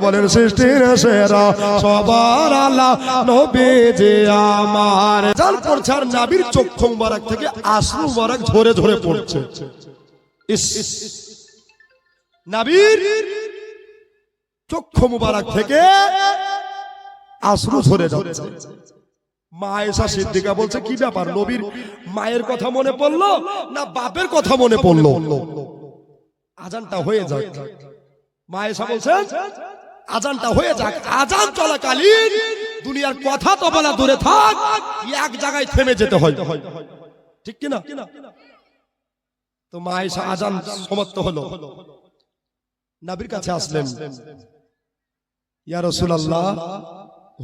বলেন সৃষ্টির সেরা সবার আল্লাহ নবী যে আমার। জাল পড়ছে আর নাবির চক্ষু মুবারক থেকে আশ্রু মুবারক ঝরে ঝরে পড়ছে। ইস। নাবির চক্ষু মুবারক থেকে আশ্রু ঝরে যাচ্ছে। মা এসা সিদ্দিকা বলছে, কি ব্যাপার নবীর মায়ের কথা মনে পড়ল না বাপের কথা মনে পড়ল? আজানটা হয়ে যায় মা এসা বলছেন আজানটা হয়ে যাক, আজান চলাকালীন দুনিয়ার কথা তো বলা দূরে থাক, এক জায়গায় থেমে যেতে হয়। ঠিক কিনা? তো মা এসা আজান সমাপ্ত হলো। নাবির কাছে আসলেন। ইয়া রাসূলুল্লাহ,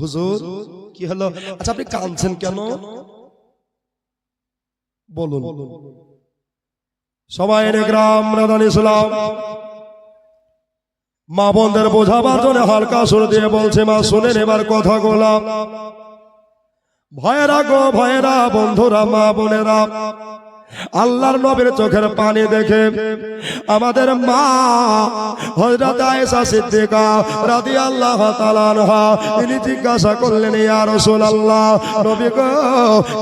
হুজুর, কি হলো? আচ্ছা আপনি কাঁদছেন কেন? বলুন। সবাই গ্রাম, রাধান ইসলাম মা বোনদের বোঝাবার জন্য হালকা সুর দিয়ে বলছে, মা, শুনে নেবার কথা গোলাম ভয়েরা গো, ভয়েরা, বন্ধুরা, মা বোনেরা আল্লাহর নবীর চোখের পানি দেখে আমাদের মা হযরত আয়েশা সিদ্দিকা রাদিয়াল্লাহু তাআলা আনহা, তিনি জিজ্ঞাসা করলেন, ইয়া রাসূলুল্লাহ, নবী গো,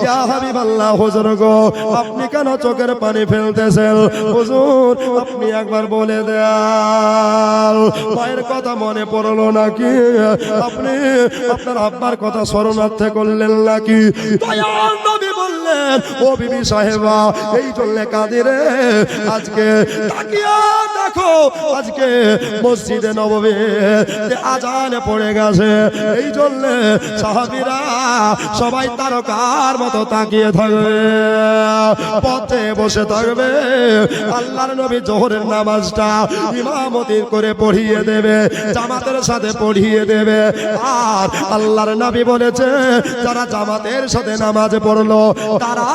ইয়া হাবিবাল্লাহ, হুজুর গো, আপনি কেন চোখের পানি ফেলতেছেন? হুজুর, আপনি একবার বলে দেন। মায়ের কথা মনে পড়ল নাকি? আপনি আপনার আব্বার কথা স্মরণার্থে করলেন নাকি? দয়াল নবী বললেন, ও বিবি সাহেবা এই জন্য কাঁদি রে আজকে দেখো, আজকে মসজিদে নবমী। আজানে পড়ে গেছে। এই জন্য সাহাবিরা সবাই তারকার মতো তাকিয়ে থাকবে। পথে বসে থাকবে। আল্লাহর নবী জোহরের নামাজটা ইমামতি করে পড়িয়ে দেবে, জামাতের সাথে পড়িয়ে দেবে। আর আল্লাহর নবী বলেছে, যারা জামাতের সাথে নামাজ পড়ল, তারা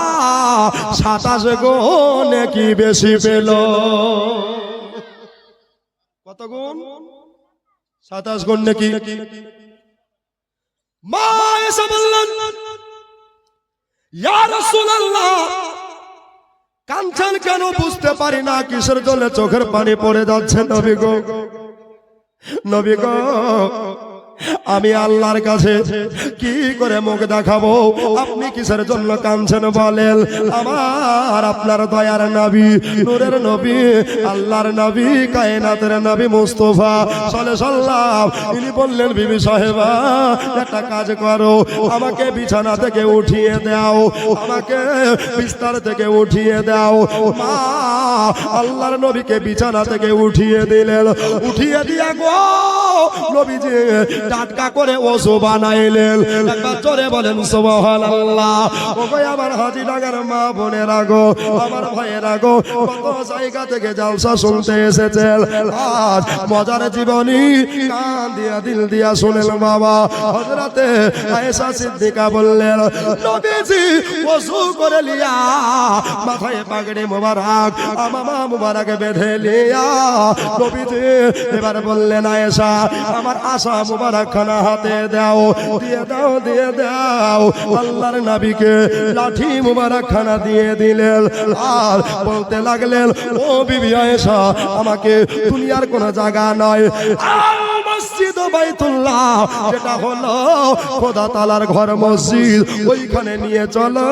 সাতাশ গুণ কি বেশি পেল? কত গুণ? সাতাশ গুণ নাকি? মা এসে বললেন কাঞ্চন কেন? বুঝতে পারি না, কিসের জন্য চোখের পানি পড়ে যাচ্ছে নবী গো? নবী গো আমি আল্লাহর কাছে কি করে মুখ দেখাবো? আপনি কিসের জন্য কাঁদছেন বলেন? আমার, আপনার দয়ার নাবি, নূরের নবী, আল্লাহর নবী, কায়নাতের নবী মুস্তফা সলে সাল্লাম ইনি বললেন, বিবি সাহেবা, একটা কাজ করো। আমাকে বিছানা থেকে উঠিয়ে দাও। আমাকে বিস্তার থেকে উঠিয়ে দাও। আল্লাহর নবীকে বিছানা থেকে উঠিয়ে দিলেন। উঠিয়ে দিয়া গো, নবীজি টাটকা করে ওসু বানাইলেন। একবার জোরে বলেন, সুবহানাল্লাহ। ও ভাই আমার হাজি ডাঙ্গার মা বোনের আগো আমার ভাইয়ের আগো কত জায়গা থেকে জালসা শুনতে এসেছেন। আজ মজার জীবনী কান দিয়া, দিল দিয়া শুনেন বাবা। হযরতে আয়েশা সিদ্দিকা বললেন, নবীজি ওসু করে লিয়া, মাথায় পাগড়ি মোবারক, আমামা মোবারক বেঁধে লিয়া। নবীজি এবার বললেন, আয়েশা, আমার আশা মোবারক খানা হাতে দাও, দিয়ে দাও দিয়ে দাও। আল্লাহর নবীকে লাঠি মোবারক খানা দিয়ে দিলেন। আর বলতে লাগলেন, ও বিবি আয়েশা, আমাকে দুনিয়ার কোনো জায়গা নয়। মসজিদ বাইতুল্লাহ, যেটা হলো খোদা তালার ঘর মসজিদ। ওইখানে নিয়ে চলো,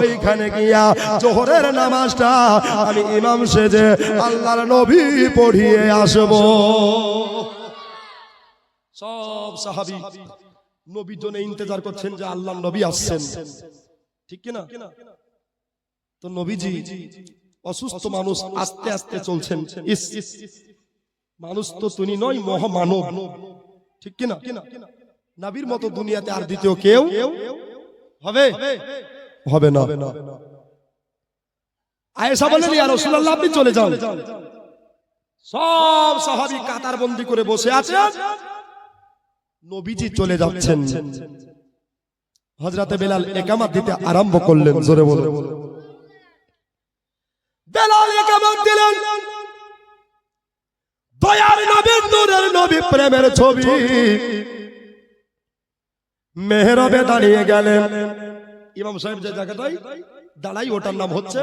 ওইখানে গিয়া জোহরের নামাজটা আমি ইমাম সেজে আল্লাহর নবী পড়িয়ে আসব। সব সাহাবি নবীর জন্য ইন্তজার করছেন যে আল্লাহ নবী আসছেন। ঠিক কিনা তো নবীজি অসুস্থ মানুষ আস্তে আস্তে চলছেন। মানুষ তো তুমি নয় মহামানব। ঠিক কিনা নাবির মতো দুনিয়াতে আর দ্বিতীয় কেউ হবে? হবে? না। আয়েশা বলেন ইয়া রাসূলুল্লাহ আপনি চলে যান। সব সাহাবী কাতার বন্দি করে বসে আছে নবীজি চলে যাচ্ছেন। হযরতে বেলাল একামত দিতে আরম্ভ করলেন জোরে বলে বেলাল একামত দিলেন। দয়ার নবী নূরের নবী প্রেমের ছবি। মেহরবে দাঁড়িয়ে গেলেন। ইমাম সাহেব যে জায়গাটাই দাঁড়াই ওটার নাম হচ্ছে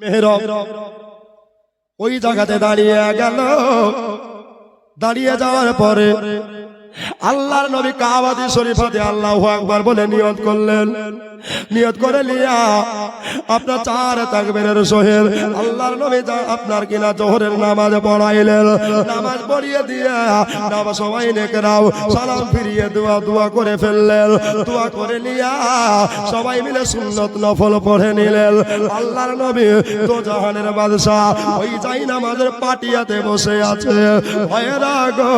মেহরব। ওই জায়গাতে দাঁড়িয়ে গেল। দাঁড়িয়ে যাওয়ার পরে আল্লাহর নবী কাবাদি শরীফাতে আল্লাহ আকবার বলে নিয়ত করলেন। নিয়ত করে লিয়া। আপনার চার তাকবীরের সহিত আল্লাহর নবী যা আপনার কিনা জোহরের নামাজ পড়াইলেন। নামাজ পড়িয়ে দিয়া নামাজ সবাই নেকরাও সালাম ফিরিয়ে দোয়া দোয়া করে ফেললেন। দোয়া করে লিয়া সবাই মিলে সুন্নত নফল পড়ে নিলেন। আল্লাহর নবী তো জাহানের বাদশাহ ওই যাই নামাজের পাটিয়াতে বসে আছে। ভয়েরা গো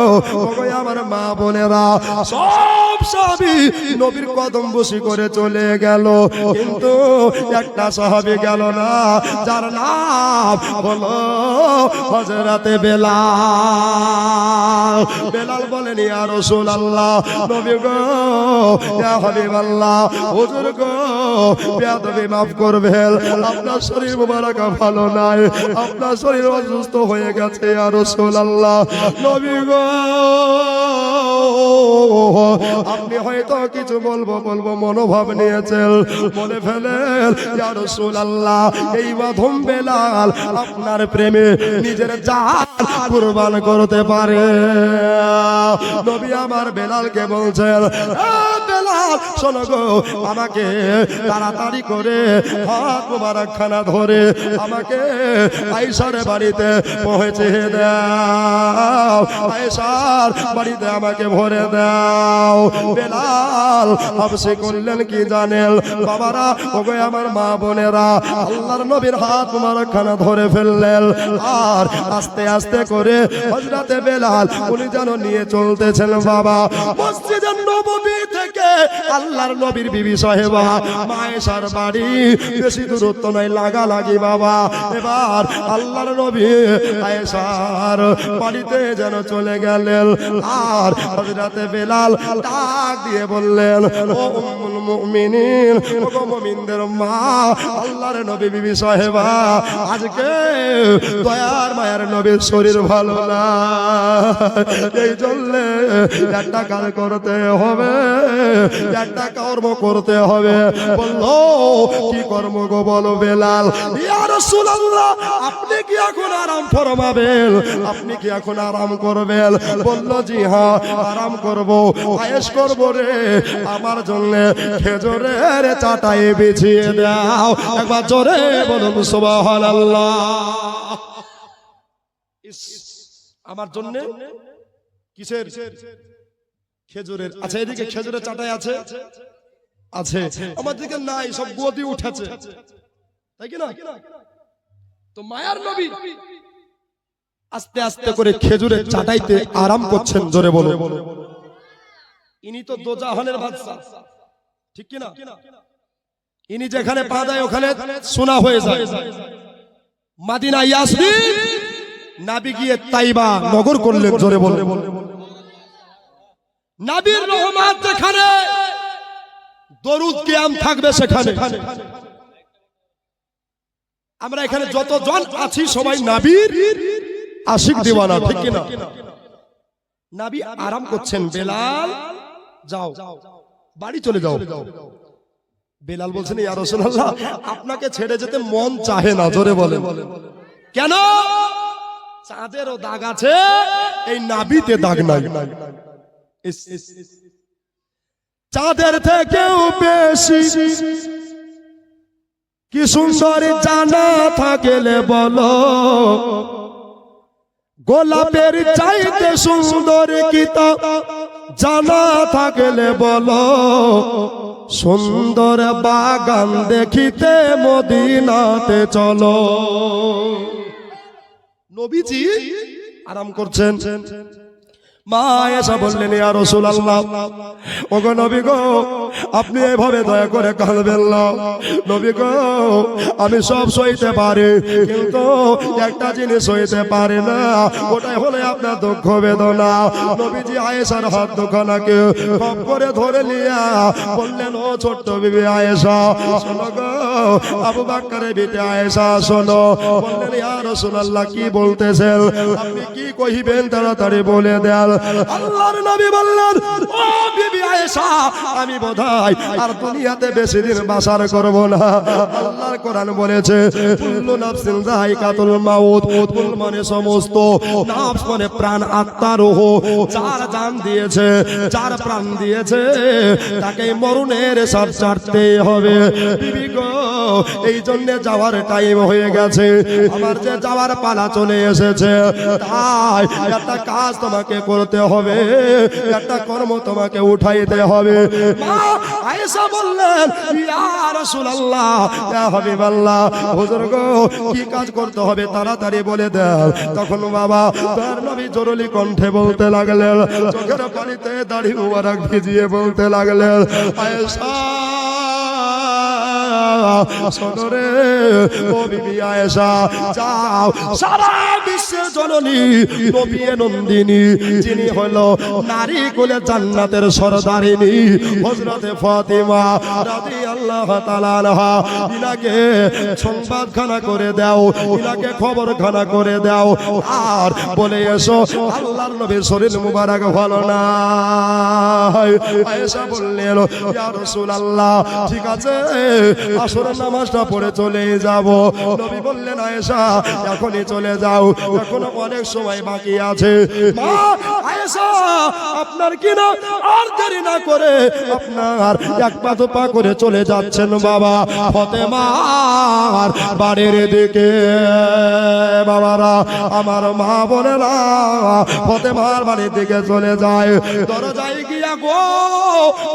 আমার মা বোনেরা, সব সবই নবীর কদম বসি করে চলে গেল কিন্তু একটা সাহাবি গেল না, যার নাম হলো হজরতে বেলাল। বেলাল বলেন, ইয়া রাসূলুল্লাহ, নবী গো, ইয়া হাবিবাল্লাহ, হুজুর গো, বেয়াদবি মাফ করবেন, আপনার শরীর মোবারক ভালো নাই, আপনার শরীর অসুস্থ হয়ে গেছে, ইয়া রাসূলুল্লাহ, নবী গো। আপনি হয়তো কিছু বলব বলব, মনোভাব নিয়েছেন। মনে ফেলেন রাসূলুল্লাহ, এই মাধম বেলাল আপনার প্রেমে নিজের জান কুরবান করতে পারে। নবী আমার বেলালকে বলছেন বেলাল, শোনো গো, আমাকে তাড়াতাড়ি করে হাত মোবারক খানা ধরে আমাকে আইসার বাড়িতে পৌঁছে দাও। আয়েশার বাড়িতে আমাকে ভরে দাও। বেলাল হাবসে করলেন কি জানেন? বাবারা, ওগো আমার মা বোনেরা, আল্লাহর নবীর হাত মোবারক খানা ধরে ফেললেন। আর আস্তে আস্তে করে হযরতে বেলাল উনি যেন নিয়ে চলতেছেন, বাবা। মসজিদের নববী থেকে আল্লাহর নবীর বিবি সাহেবা, মায়েশার বাড়ি। বেশি দূরত্ব নয় লাগা লাগি বাবা। এবার আল্লাহর নবী আয়েশার বাড়িতে যেন চলে গেলেন। আর হযরতে বেলাল ডাক দিয়ে বললেন, ও মুমিনিন মুমিনদের মা, আল্লাহর নবী বিবি সাহেবা, আজকে দয়ার মায়ের নবীর শরীর ভালো না। এই জন্য একটা কাজ করতে হবে, একটা কর্ম করতে হবে। বলল, কি কর্ম গো বলো বেলাল? আপনি কি এখন আরাম ফরমাবেন? আপনি কি এখন আরাম করবেন? বলল, জি হ্যাঁ আরাম করব আয়েশ করব রে। আমার জন্য খেজুরের চাটাই বিছিয়ে দাও। একবার জোরে বলুন, সুবহানাল্লাহ। আমার জন্য কিসের? খেজুরের। আচ্ছা এদিকে খেজুরের চাটাই আছে? আছে। আমার দিকে নাই, সব গদি উঠেছে। তাই কি না? তো মায়ার নবী। আস্তে আস্তে করে খেজুরের চাটাইতে আরাম করছেন, জোরে বলো। ইনি তো দোজাহানের বাদশা ঠিক কি না ইনি যেখানে পা দেয়, ওখানে সোনা হয়ে যায়। মাদিনা ইয়াসরিন, নাবি গিয়ে তাইবা নগর করলেন, জোরে বলে। নাবির রহমান যেখানে, দরুদ কিয়াম থাকবে সেখানে। আমরা এখানে যত জন আছি সবাই নাবির। আশিক দিওয়ানা ঠিক কিনা? নাবি আরাম করছেন বেলাল। যাও। বাড়ি চলে যাও। বেলাল বলছেন ইয়া রাসূলুল্লাহ আপনাকে ছেড়ে যেতে মন চাহে না জোরে বলে কেন? চাঁদেরও দাগ আছে এই নাবিতে দাগ নাই। চাঁদের থেকেও বেশি। কি সুন্দর জানা থাকলে বলো। গোলাপের চাইতে সুন্দর গীতা জানা থাকলে বলো, সুন্দর বাগান দেখিতে মদিনাতে চলো। নবীজি আরাম করছেন। মা এসা বললেন, ইয়া রাসূলুল্লাহ, ওগো নবী গো আপনি এভাবে দয়া করে কাঁদবেন না নবী গো, আমি সব সইতে পারি, কিন্তু একটা জিনিস সইতে পারি না, ওটাই হলে আপনার দুঃখ বেদনা। নবীজি আয়েশার হাত দুখানাকে কপ করে ধরে নিয়া বললেন, ও ছোট্ট বিবি আয়েশা, শোনো আবু আয়েশা, শোনো। কি বলতেছেন? আপনি কি কহিবেন তাড়াতাড়ি বলে দেন? আল্লাহর নবী বললেন, ও বিবি আমি বোধ খাই আর দুনিয়াতে বেশি দিন বাসার করব না। আল্লাহর কোরআন বলেছে, কুল্লু নাফসিন যায়কাতুল মাউত। কুল মানে সমস্ত। নাফস মানে প্রাণ আত্মা রূহ যার জান দিয়েছে চার প্রাণ দিয়েছে তাকে মরণের সাথ চাটতে হবে। বিবি গো এই জন্য যাওয়ার টাইম হয়ে গেছে। আমার যে যাওয়ার পালা চলে এসেছে, তাই একটা কাজ তোমাকে করতে হবে, একটা কর্ম তোমাকে উঠাইতে হবে। আয়েশা বললেন, ইয়া রাসূলুল্লাহ, ইয়া হাবিবাল্লাহ, হুজুর গো, কি কাজ করতে হবে তাড়াতাড়ি বলে দেন। তখন বাবা তার নবী জরুরি কণ্ঠে বলতে লাগলেন, চোখের পানিতে দাড়ি মুবারক ভিজিয়ে বলতে লাগলেন, আয়েশা সদরে যাও। সারা বিশ্বের জননী নন্দিনী, যিনি হলো নারী কোলে জান্নাতের সরদারিনী। হযরতে ফাতিমা রাদিয়াল্লাহু তাআলা আনহা, ইনাকে সংবাদখানা করে দাও, ইনাকে খবরখানা করে দাও। আর বলে এসো, আল্লাহর নবীর শরীর মুবারক ভালো না আয়েশা বললেন, ইয়া রাসূলুল্লাহ, ঠিক আছে? আসরের নামাজটা পড়ে চলে যাব। নবী বললেন, আয়েশা, এখনই চলে যাও। এখনও অনেক সময় বাকি আছে। আপনার কি না? আর দেরি না করে আপনার এক পা দু পা করে চলে যাচ্ছেন বাবা। ফতেমার বাড়ির দিকে। বাবারা, আমার মা বোনেরা, ফতেমার বাড়ির দিকে চলে যায়। দরজায় গিয়া গো,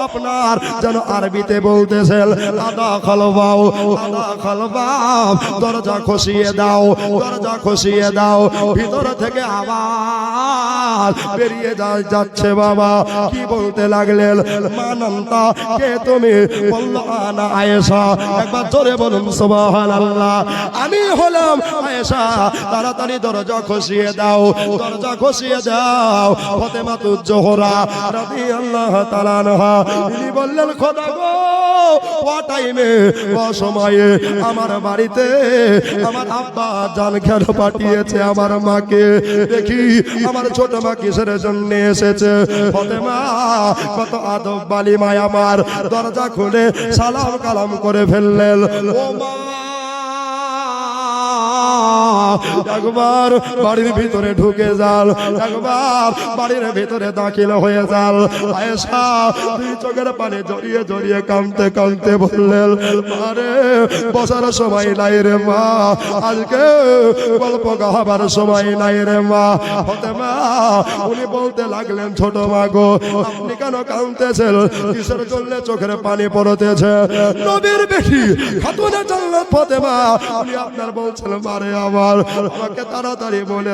আপনার যেন আরবিতে বলতেছেন, আদা খালবাও আদা খালবাও দরজা খসিয়ে দাও, দরজা খসিয়ে দাও, ভিতর থেকে আবার বেরিয়ে যাচ্ছে বাবা। কি বলতে লাগলেন? মানন্তা, কে তুমি? বলল, আনা আয়েশা। একবার জোরে বলুন, সুবহানাল্লাহ। আমি হলাম আয়েশা। তাড়াতাড়ি দরজা খসিয়ে দাও, দরজা খসিয়ে দাও। ফতেমা তু জোহরা রাদিয়াল্লাহু তাআলা তিনি বললেন, খোদা গো ও টাইমে ও সময়ে আমার বাড়িতে আমার আব্বা জান কেন পাঠিয়েছে আমার মাকে। দেখি আমার ছোট মা কিসের জন্য এসেছে? ফতেমা, কত আদব বালি মায় আমার দরজা খুলে সালাম কালাম করে ফেললেন। ও মা একবার বাড়ির ভিতরে ঢুকে যাল। একবার বাড়ির ভিতরে দাখিল হয়ে যাল। আয়েশা দুই চোখের পানি জড়িয়ে জড়িয়ে কামতে কামতে বললেন আরে বসার সময় নাই রে মা। আজকে গল্প গাহাবার সময় নাই রে মা। হতে মা উনি বলতে লাগলেন, ছোট মা গো, আপনি কেন কামতেছেন কিসের জন্য চোখের পানি পড়তেছে? নবীর বেশি খাতুনে জান্নাত ফতেমা, উনি আপনার বলছেন মারে আমার আমাকে তাড়াতাড়ি বলে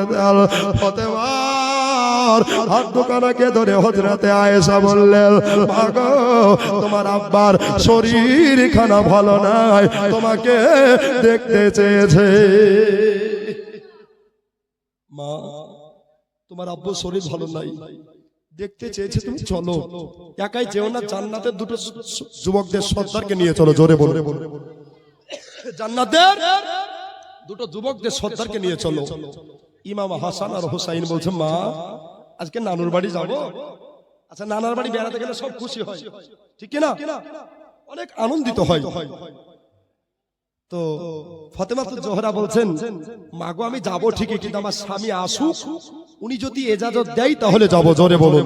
দোকানাকে ধরে হজরতে আয়েশা বললেন তোমার আব্বার শরীর খানা ভালো নাই, তোমাকে দেখতে চেয়েছে। মা, তোমার শরীর ভালো নাই। দেখতে চেয়েছে তুমি? চলো। একাই যেও না, জান্নাতের দুটো যুবকদের সর্দারকে নিয়ে চলো, জোরে বলে। জান্নাতের দুটো যুবকদের সর্দারকে নিয়ে চলো। ইমাম হাসান আর হোসাইন বলছে মা আজকে নানুর বাড়ি যাব? আচ্ছা নানার বাড়ি বেড়াতে গেলে সব খুশি হয়। ঠিক কি না? অনেক আনন্দিত হয়। তো ফতেমা তো জোহরা বলছেন মাগো আমি যাব ঠিকই কিন্তু আমার স্বামী আসুক। উনি যদি এজাজত দেয় তাহলে যাব জোরে বলো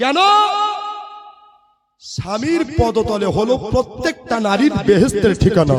কেন? স্বামীর পদতলে হলো প্রত্যেকটা নারীর বেহেস্তের ঠিকানা।